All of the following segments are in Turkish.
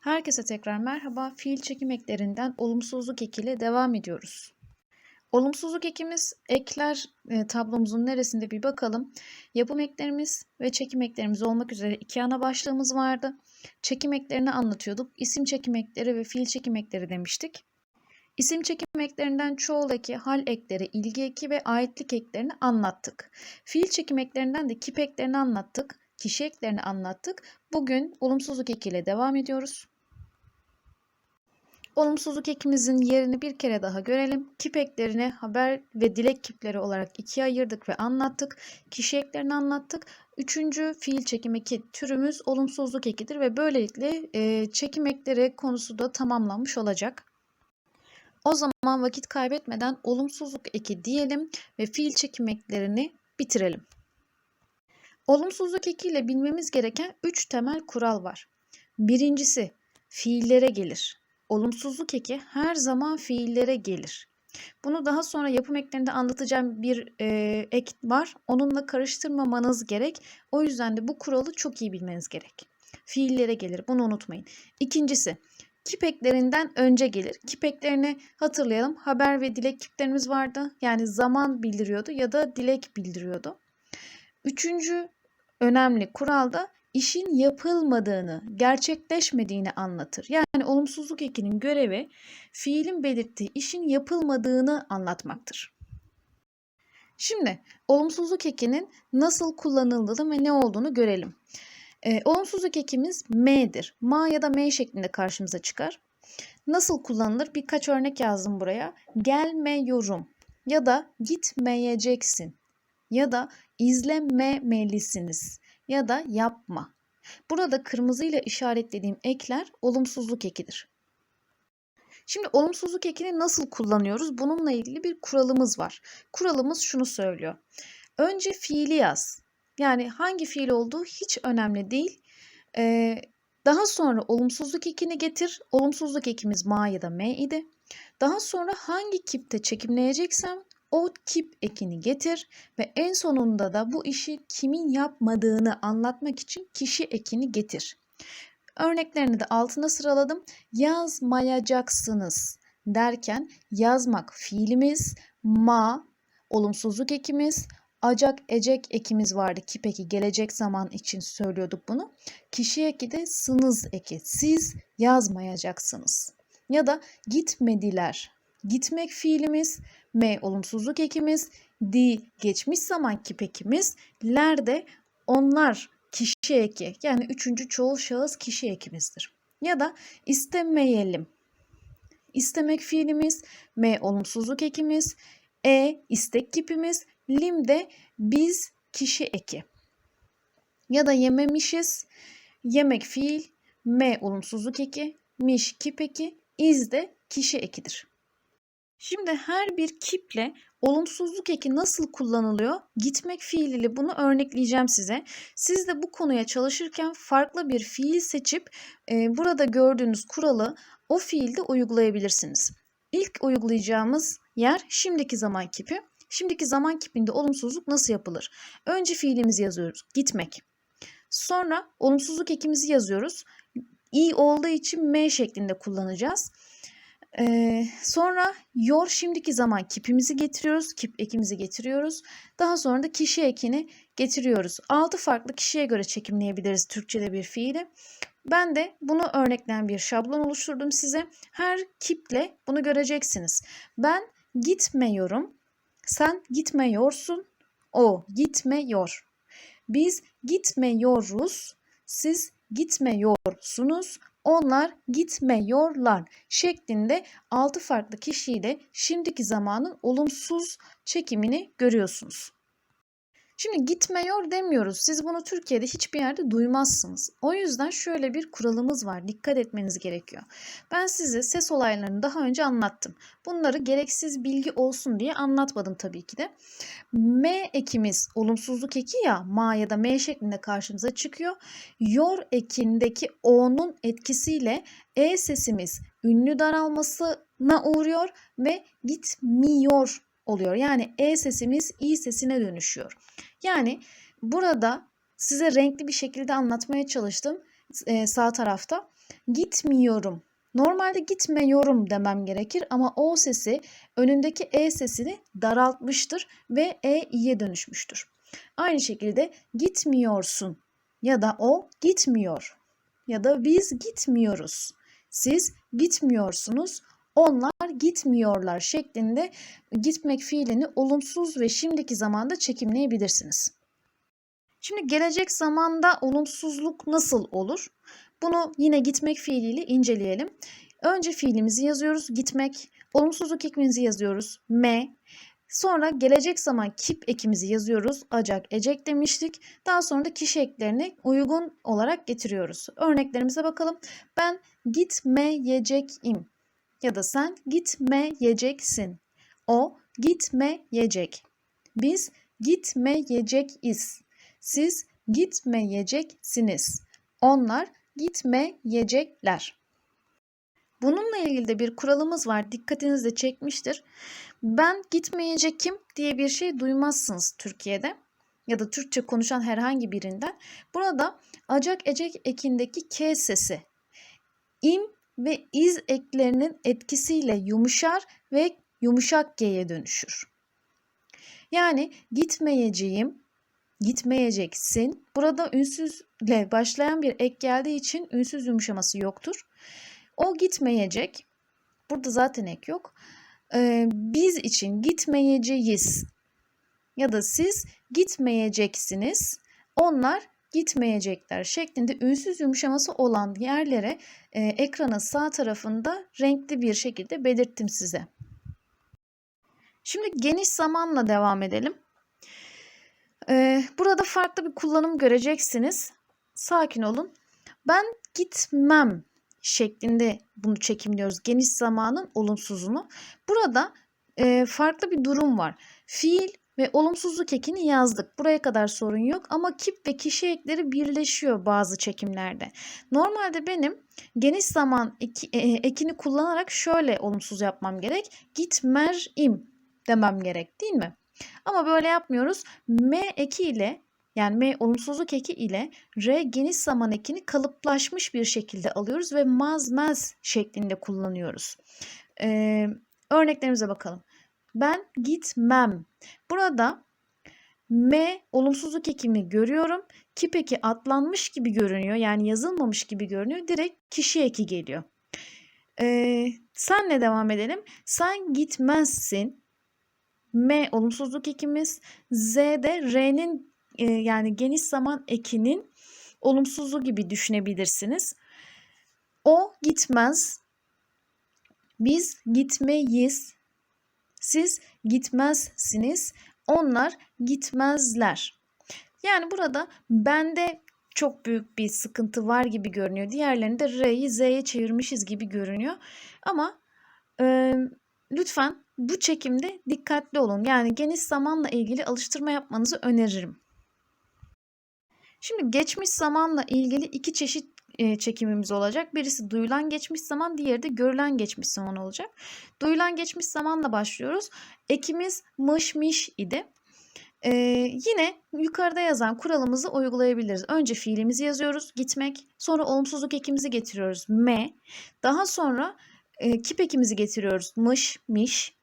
Herkese tekrar merhaba. Fiil çekim eklerinden olumsuzluk ekiyle devam ediyoruz. Olumsuzluk ekimiz ekler e, tablomuzun neresinde bir bakalım. Yapım eklerimiz ve çekim eklerimiz olmak üzere iki ana başlığımız vardı. Çekim eklerini anlatıyorduk. İsim çekim ekleri ve fiil çekim ekleri demiştik. İsim çekim eklerinden çoğul hal ekleri, ilgi eki ve aitlik eklerini anlattık. Fiil çekim eklerinden de kip eklerini anlattık. Kişi eklerini anlattık. Bugün olumsuzluk ekiyle devam ediyoruz. Olumsuzluk ekimizin yerini bir kere daha görelim. Kip eklerini haber ve dilek kipleri olarak ikiye ayırdık ve anlattık. Kişi eklerini anlattık. Üçüncü fiil çekim eki türümüz olumsuzluk ekidir ve böylelikle e, çekim ekleri konusu da tamamlanmış olacak. O zaman vakit kaybetmeden olumsuzluk eki diyelim ve fiil çekim eklerini bitirelim. Olumsuzluk ekiyle bilmemiz gereken 3 temel kural var. Birincisi fiillere gelir. Olumsuzluk eki her zaman fiillere gelir. Bunu daha sonra yapım eklerinde anlatacağım bir e, ek var. Onunla karıştırmamanız gerek. O yüzden de bu kuralı çok iyi bilmeniz gerek. Fiillere gelir. Bunu unutmayın. İkincisi kip eklerinden önce gelir. Kip eklerini hatırlayalım. Haber ve dilek kiplerimiz vardı. Yani zaman bildiriyordu ya da dilek bildiriyordu. Üçüncü önemli kural da işin yapılmadığını, gerçekleşmediğini anlatır. Yani olumsuzluk ekinin görevi fiilin belirttiği işin yapılmadığını anlatmaktır. Şimdi olumsuzluk ekinin nasıl kullanıldığını ve ne olduğunu görelim. Ee, olumsuzluk ekimiz m'dir. Ma ya da m şeklinde karşımıza çıkar. Nasıl kullanılır? Birkaç örnek yazdım buraya. Gelmiyorum ya da gitmeyeceksin ya da izlememelisiniz ya da yapma. Burada kırmızıyla işaretlediğim ekler olumsuzluk ekidir. Şimdi olumsuzluk ekini nasıl kullanıyoruz? Bununla ilgili bir kuralımız var. Kuralımız şunu söylüyor. Önce fiili yaz. Yani hangi fiil olduğu hiç önemli değil. Ee, daha sonra olumsuzluk ekini getir. Olumsuzluk ekimiz ma ya da me idi. Daha sonra hangi kipte çekimleyeceksem o kip ekini getir ve en sonunda da bu işi kimin yapmadığını anlatmak için kişi ekini getir. Örneklerini de altına sıraladım. Yazmayacaksınız derken yazmak fiilimiz, ma olumsuzluk ekimiz, acak ecek ekimiz vardı. Kip eki gelecek zaman için söylüyorduk bunu. Kişi eki de sınız eki. Siz yazmayacaksınız. Ya da gitmediler. Gitmek fiilimiz, M olumsuzluk ekimiz, D geçmiş zaman kip ekimiz, ler de onlar kişi eki yani üçüncü çoğul şahıs kişi ekimizdir. Ya da istemeyelim. İstemek fiilimiz, M olumsuzluk ekimiz, E istek kipimiz, lim de biz kişi eki. Ya da yememişiz, yemek fiil, M olumsuzluk eki, miş kip eki, iz de kişi ekidir. Şimdi her bir kiple olumsuzluk eki nasıl kullanılıyor? Gitmek fiiliyle bunu örnekleyeceğim size. Siz de bu konuya çalışırken farklı bir fiil seçip e, burada gördüğünüz kuralı o fiilde uygulayabilirsiniz. İlk uygulayacağımız yer şimdiki zaman kipi. Şimdiki zaman kipinde olumsuzluk nasıl yapılır? Önce fiilimizi yazıyoruz. Gitmek. Sonra olumsuzluk ekimizi yazıyoruz. İ olduğu için M şeklinde kullanacağız. Ee, sonra yor şimdiki zaman kipimizi getiriyoruz. Kip ekimizi getiriyoruz. Daha sonra da kişi ekini getiriyoruz. 6 farklı kişiye göre çekimleyebiliriz Türkçe'de bir fiili. Ben de bunu örnekleyen bir şablon oluşturdum size. Her kiple bunu göreceksiniz. Ben gitmiyorum. Sen gitmiyorsun. O gitmiyor. Biz gitmiyoruz. Siz gitmiyorsunuz. Onlar gitmiyorlar şeklinde 6 farklı kişiyle şimdiki zamanın olumsuz çekimini görüyorsunuz. Şimdi gitmiyor demiyoruz. Siz bunu Türkiye'de hiçbir yerde duymazsınız. O yüzden şöyle bir kuralımız var. Dikkat etmeniz gerekiyor. Ben size ses olaylarını daha önce anlattım. Bunları gereksiz bilgi olsun diye anlatmadım tabii ki de. M ekimiz olumsuzluk eki ya ma ya da m şeklinde karşımıza çıkıyor. Yor ekindeki o'nun etkisiyle e sesimiz ünlü daralmasına uğruyor ve gitmiyor oluyor. Yani e sesimiz i sesine dönüşüyor. Yani burada size renkli bir şekilde anlatmaya çalıştım e, sağ tarafta. gitmiyorum. Normalde gitmiyorum demem gerekir ama o sesi önündeki e sesini daraltmıştır ve e i'ye dönüşmüştür. Aynı şekilde gitmiyorsun ya da o gitmiyor ya da biz gitmiyoruz. Siz gitmiyorsunuz, onlar gitmiyorlar şeklinde gitmek fiilini olumsuz ve şimdiki zamanda çekimleyebilirsiniz. Şimdi gelecek zamanda olumsuzluk nasıl olur? Bunu yine gitmek fiiliyle inceleyelim. Önce fiilimizi yazıyoruz gitmek, olumsuzluk ekimizi yazıyoruz me. Sonra gelecek zaman kip ekimizi yazıyoruz. Acak, ecek demiştik. Daha sonra da kişi eklerini uygun olarak getiriyoruz. Örneklerimize bakalım. Ben gitmeyecekim ya da sen gitmeyeceksin. O gitmeyecek. Biz gitmeyecekiz. Siz gitmeyeceksiniz. Onlar gitmeyecekler. Bununla ilgili de bir kuralımız var. Dikkatinizi de çekmiştir. Ben gitmeyecekim diye bir şey duymazsınız Türkiye'de ya da Türkçe konuşan herhangi birinden. Burada acak ecek ekindeki k sesi im ve iz eklerinin etkisiyle yumuşar ve yumuşak g'ye dönüşür. Yani gitmeyeceğim, gitmeyeceksin. Burada ünsüzle başlayan bir ek geldiği için ünsüz yumuşaması yoktur. O gitmeyecek. Burada zaten ek yok. Ee, biz için gitmeyeceğiz ya da siz gitmeyeceksiniz. Onlar gitmeyecekler şeklinde ünsüz yumuşaması olan yerlere e, ekranın sağ tarafında renkli bir şekilde belirttim size. Şimdi geniş zamanla devam edelim. Ee, burada farklı bir kullanım göreceksiniz. Sakin olun. Ben gitmem şeklinde bunu çekimliyoruz. Geniş zamanın olumsuzunu. Burada e, farklı bir durum var. Fiil ve olumsuzluk ekini yazdık. Buraya kadar sorun yok ama kip ve kişi ekleri birleşiyor bazı çekimlerde. Normalde benim geniş zaman eki, e, ekini kullanarak şöyle olumsuz yapmam gerek. Gitmerim demem gerek değil mi? Ama böyle yapmıyoruz. M eki ile yani M olumsuzluk eki ile R geniş zaman ekini kalıplaşmış bir şekilde alıyoruz ve mazmez şeklinde kullanıyoruz. Ee, örneklerimize bakalım. Ben gitmem. Burada M olumsuzluk ekimi görüyorum. Kip eki atlanmış gibi görünüyor. Yani yazılmamış gibi görünüyor. Direkt kişi eki geliyor. Ee, senle devam edelim. Sen gitmezsin. M olumsuzluk ekimiz. Z de R'nin e, yani geniş zaman ekinin olumsuzluğu gibi düşünebilirsiniz. O gitmez. Biz gitmeyiz. Siz gitmezsiniz. Onlar gitmezler. Yani burada bende çok büyük bir sıkıntı var gibi görünüyor. Diğerlerinde R'yi Z'ye çevirmişiz gibi görünüyor. Ama e, lütfen bu çekimde dikkatli olun. Yani geniş zamanla ilgili alıştırma yapmanızı öneririm. Şimdi geçmiş zamanla ilgili iki çeşit e, çekimimiz olacak. Birisi duyulan geçmiş zaman, diğeri de görülen geçmiş zaman olacak. Duyulan geçmiş zamanla başlıyoruz. Ekimiz mış miş idi. Ee, yine yukarıda yazan kuralımızı uygulayabiliriz. Önce fiilimizi yazıyoruz, gitmek. Sonra olumsuzluk ekimizi getiriyoruz, me. Daha sonra e, kip ekimizi getiriyoruz, mış, miş.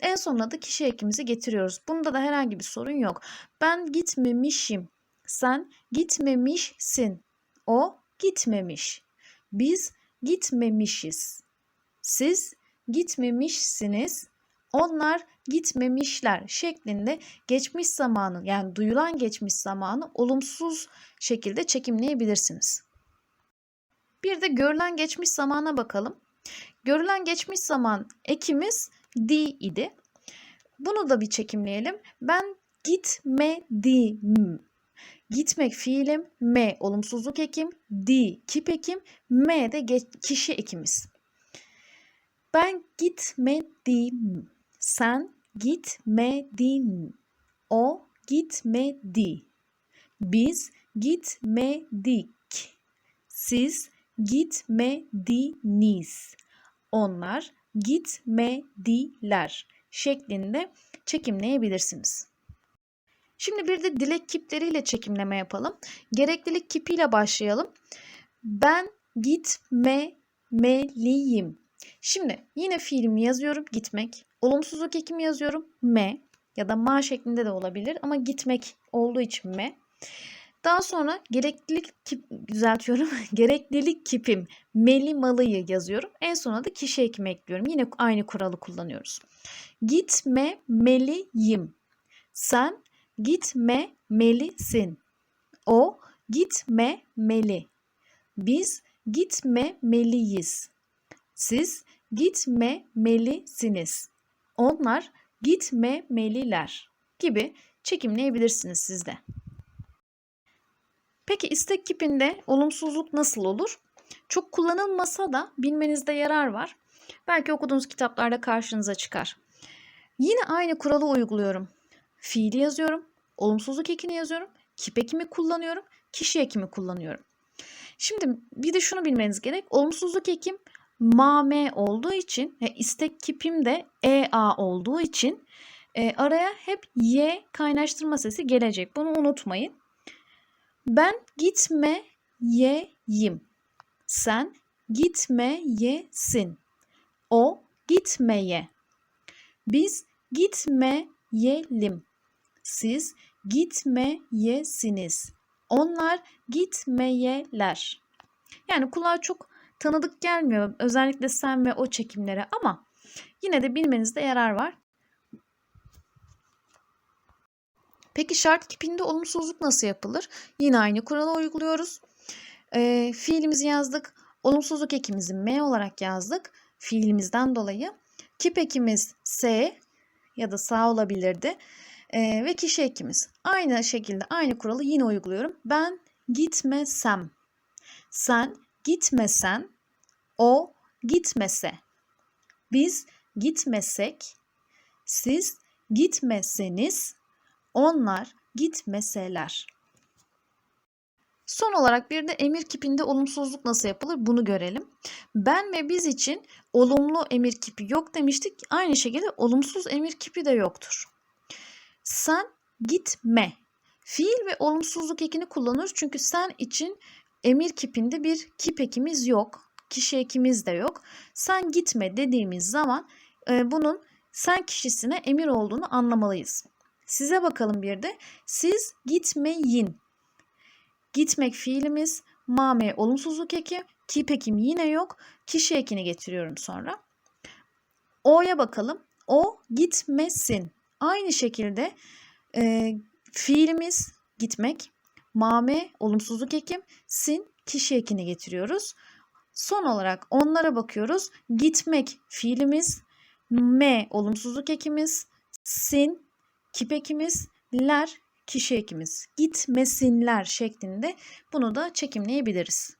En sonunda da kişi ekimizi getiriyoruz. Bunda da herhangi bir sorun yok. Ben gitmemişim. Sen gitmemişsin. O gitmemiş. Biz gitmemişiz. Siz gitmemişsiniz. Onlar gitmemişler şeklinde geçmiş zamanı yani duyulan geçmiş zamanı olumsuz şekilde çekimleyebilirsiniz. Bir de görülen geçmiş zamana bakalım. Görülen geçmiş zaman ekimiz di idi. Bunu da bir çekimleyelim. Ben gitmedim. Gitmek fiilim, M olumsuzluk ekim, D kip ekim, M de kişi ekimiz. Ben gitmedim. Sen gitmedin. O gitmedi. Biz gitmedik. Siz gitmediniz. Onlar gitmediler şeklinde çekimleyebilirsiniz. Şimdi bir de dilek kipleriyle çekimleme yapalım. Gereklilik kipiyle başlayalım. Ben gitmemeliyim. Şimdi yine fiilimi yazıyorum gitmek. Olumsuzluk ekimi yazıyorum me ya da ma şeklinde de olabilir ama gitmek olduğu için me. Daha sonra gereklilik kip, düzeltiyorum. gereklilik kipim meli malıyı yazıyorum. En sona da kişi ekimi ekliyorum. Yine aynı kuralı kullanıyoruz. Gitme meliyim. Sen gitmemelisin. O gitmemeli. Biz gitmemeliyiz. Siz gitmemelisiniz. Onlar gitmemeliler gibi çekimleyebilirsiniz siz de. Peki istek kipinde olumsuzluk nasıl olur? Çok kullanılmasa da bilmenizde yarar var. Belki okuduğunuz kitaplarda karşınıza çıkar. Yine aynı kuralı uyguluyorum. Fiili yazıyorum, olumsuzluk ekini yazıyorum, kip ekimi kullanıyorum, kişi ekimi kullanıyorum. Şimdi bir de şunu bilmeniz gerek. Olumsuzluk ekim mame olduğu için ve istek kipim de ea olduğu için e, araya hep y kaynaştırma sesi gelecek. Bunu unutmayın. Ben gitme yeyim. Sen gitme yesin. O gitmeye. Biz gitmeyelim. Siz gitmeyesiniz. Onlar gitmeyeler. Yani kulağa çok tanıdık gelmiyor. Özellikle sen ve o çekimlere ama yine de bilmenizde yarar var. Peki şart kipinde olumsuzluk nasıl yapılır? Yine aynı kuralı uyguluyoruz. E, fiilimizi yazdık. Olumsuzluk ekimizi M olarak yazdık. Fiilimizden dolayı. Kip ekimiz S ya da sağ olabilirdi. E, ve kişi ekimiz. Aynı şekilde aynı kuralı yine uyguluyorum. Ben gitmesem. Sen gitmesen. O gitmese. Biz gitmesek. Siz gitmeseniz onlar gitmeseler. Son olarak bir de emir kipinde olumsuzluk nasıl yapılır bunu görelim. Ben ve biz için olumlu emir kipi yok demiştik. Aynı şekilde olumsuz emir kipi de yoktur. Sen gitme. Fiil ve olumsuzluk ekini kullanıyoruz. Çünkü sen için emir kipinde bir kip ekimiz yok. Kişi ekimiz de yok. Sen gitme dediğimiz zaman e, bunun sen kişisine emir olduğunu anlamalıyız. Size bakalım bir de. Siz gitmeyin. Gitmek fiilimiz. Mame olumsuzluk eki. Kip ekim yine yok. Kişi ekini getiriyorum sonra. O'ya bakalım. O gitmesin. Aynı şekilde e, fiilimiz gitmek. Mame olumsuzluk ekim. Sin kişi ekini getiriyoruz. Son olarak onlara bakıyoruz. Gitmek fiilimiz. M olumsuzluk ekimiz. Sin kip ekimiz, ler kişi ekimiz. Gitmesinler şeklinde bunu da çekimleyebiliriz.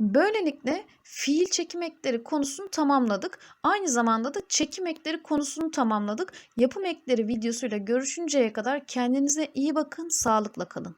Böylelikle fiil çekim ekleri konusunu tamamladık. Aynı zamanda da çekim ekleri konusunu tamamladık. Yapım ekleri videosuyla görüşünceye kadar kendinize iyi bakın, sağlıkla kalın.